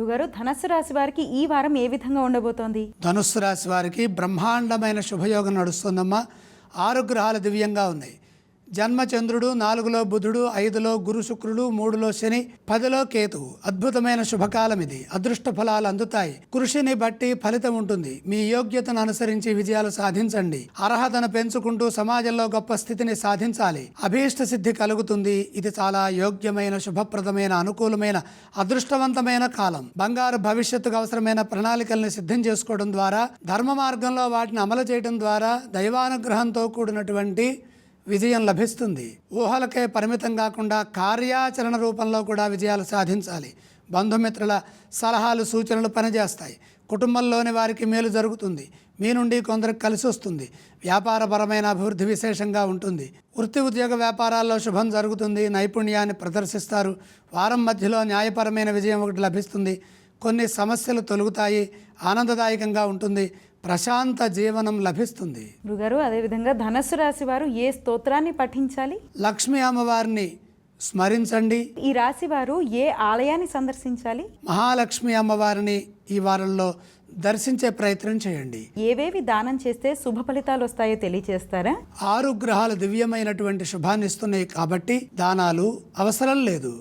గురుగారు ధనస్సు రాశి వారికి ఈ వారం ఏ విధంగా ఉండబోతోంది? ధనుస్సు రాశి వారికి బ్రహ్మాండమైన శుభయోగం నడుస్తుందమ్మా. ఆరు గ్రహాలు దివ్యంగా ఉన్నాయి. జన్మచంద్రుడు నాలుగులో బుధుడు ఐదులో గురు శుక్రుడు మూడులో శని పదిలో కేతువు. అద్భుతమైన శుభకాలం ఇది అదృష్ట ఫలాలు అందుతాయి. కృషిని బట్టి ఫలితం ఉంటుంది. మీ యోగ్యతను అనుసరించి విజయాలు సాధించండి. అర్హతను పెంచుకుంటూ సమాజంలో గొప్ప స్థితిని సాధించాలి. అభీష్ట సిద్ధి కలుగుతుంది. ఇది చాలా యోగ్యమైన శుభప్రదమైన అనుకూలమైన అదృష్టవంతమైన కాలం. బంగారు భవిష్యత్తుకు అవసరమైన ప్రణాళికల్ని సిద్ధం చేసుకోవడం ద్వారా ధర్మ మార్గంలో వాటిని అమలు చేయడం ద్వారా దైవానుగ్రహంతో కూడినటువంటి విజయం లభిస్తుంది. ఊహలకే పరిమితం కాకుండా కార్యాచరణ రూపంలో కూడా విజయాలు సాధించాలి. బంధుమిత్రుల సలహాలు సూచనలు పనిచేస్తాయి. కుటుంబంలోని వారికి మేలు జరుగుతుంది. మీ నుండి కొందరికి కలిసి వస్తుంది. వ్యాపారపరమైన అభివృద్ధి విశేషంగా ఉంటుంది. వృత్తి ఉద్యోగ వ్యాపారాల్లో శుభం జరుగుతుంది. నైపుణ్యాన్ని ప్రదర్శిస్తారు. వారం మధ్యలో న్యాయపరమైన విజయం ఒకటి లభిస్తుంది. కొన్ని సమస్యలు తొలుగుతాయి. ఆనందదాయకంగా ఉంటుంది. ప్రశాంత జీవనం లభిస్తుంది. గురుగారు అదేవిధంగా ధనస్సు రాశి వారు ఏ స్తోత్రాన్ని పఠించాలి? లక్ష్మీ అమ్మవారిని స్మరించండి. ఈ రాశి వారు ఏ ఆలయాన్ని సందర్శించాలి? మహాలక్ష్మి అమ్మవారిని ఈ వారంలో దర్శించే ప్రయత్నం చేయండి. ఏవేవి దానం చేస్తే శుభ ఫలితాలు వస్తాయో తెలియచేస్తారా? ఆరు గ్రహాలు దివ్యమైనటువంటి శుభాన్ని ఇస్తున్నాయి కాబట్టి దానాలు అవసరం లేదు.